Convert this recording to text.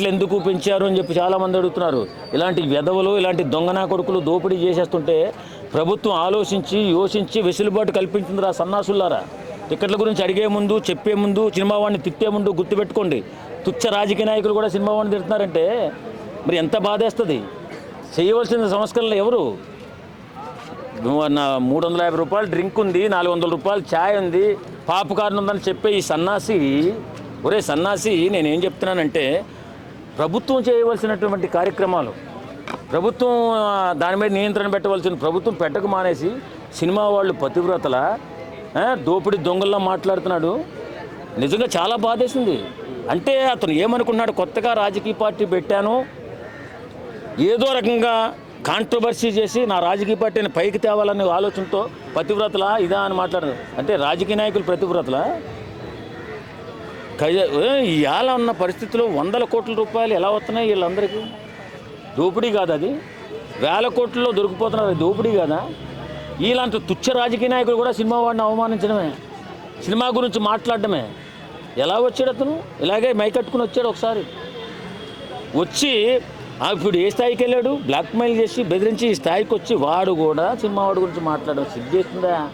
రేట్లు ఎందుకు పెంచారు అని చెప్పి చాలామంది అడుగుతున్నారు. ఇలాంటి వెధవలు ఇలాంటి దొంగనా కొడుకులు దోపిడీ చేసేస్తుంటే ప్రభుత్వం ఆలోచించి యోచించి వెసులుబాటు కల్పించిందిరా సన్నాసులారా టికెట్ల గురించి అడిగే ముందు చెప్పే ముందు సినిమా వాడిని తిట్టే ముందు గుర్తుపెట్టుకోండి. తుచ్చ రాజకీయ నాయకులు కూడా సినిమా వాడిని తిడుతున్నారంటే మరి ఎంత బాధేస్తుంది? చేయవలసిన సంస్కరణలు ఎవరు? నా మూడు వందల యాభై రూపాయలు డ్రింక్ ఉంది నాలుగు వందల రూపాయలు ఛాయ్ ఉంది పాపకార్న్ ఉందని చెప్పే ఈ సన్నాసి ఒరే సన్నాసి నేనేం చెప్తున్నానంటే ప్రభుత్వం చేయవలసినటువంటి కార్యక్రమాలు ప్రభుత్వం దాని మీద నియంత్రణ పెట్టవలసిన ప్రభుత్వం పెట్టక మానేసి సినిమా వాళ్ళు పతివ్రతల దోపిడి దొంగల్లా మాట్లాడుతున్నాడు. నిజంగా చాలా బాధేసింది. అంటే అతను ఏమనుకున్నాడు? కొత్తగా రాజకీయ పార్టీ పెట్టాను. ఏదో రకంగా కాంట్రవర్సీ చేసి నా రాజకీయ పార్టీని పైకి తేవాలనే ఆలోచనతో పతివ్రతలా ఇదా అని మాట్లాడారు అంటే రాజకీయ నాయకులు ప్రతివ్రతలా ఇవాళ ఉన్న పరిస్థితిలో వందల కోట్ల రూపాయలు ఎలా వస్తున్నాయి వీళ్ళందరికీ? దోపిడీ కాదు అది. వేల కోట్లలో దొరికిపోతున్నారు. అది దోపిడీ కాదా? ఇలాంటి తుచ్చ రాజకీయ నాయకులు కూడా సినిమా వాడిని అవమానించడమే. సినిమా గురించి మాట్లాడడమే. ఎలా వచ్చాడు అతను? ఇలాగే మైకట్టుకుని వచ్చాడు ఒకసారి. వచ్చి ఇప్పుడు ఏ స్థాయికి వెళ్ళాడు? బ్లాక్మెయిల్ చేసి బెదిరించి ఈ స్థాయికి వచ్చి వాడు కూడా సినిమా వాడి గురించి మాట్లాడడం సిగ్గేస్తుందా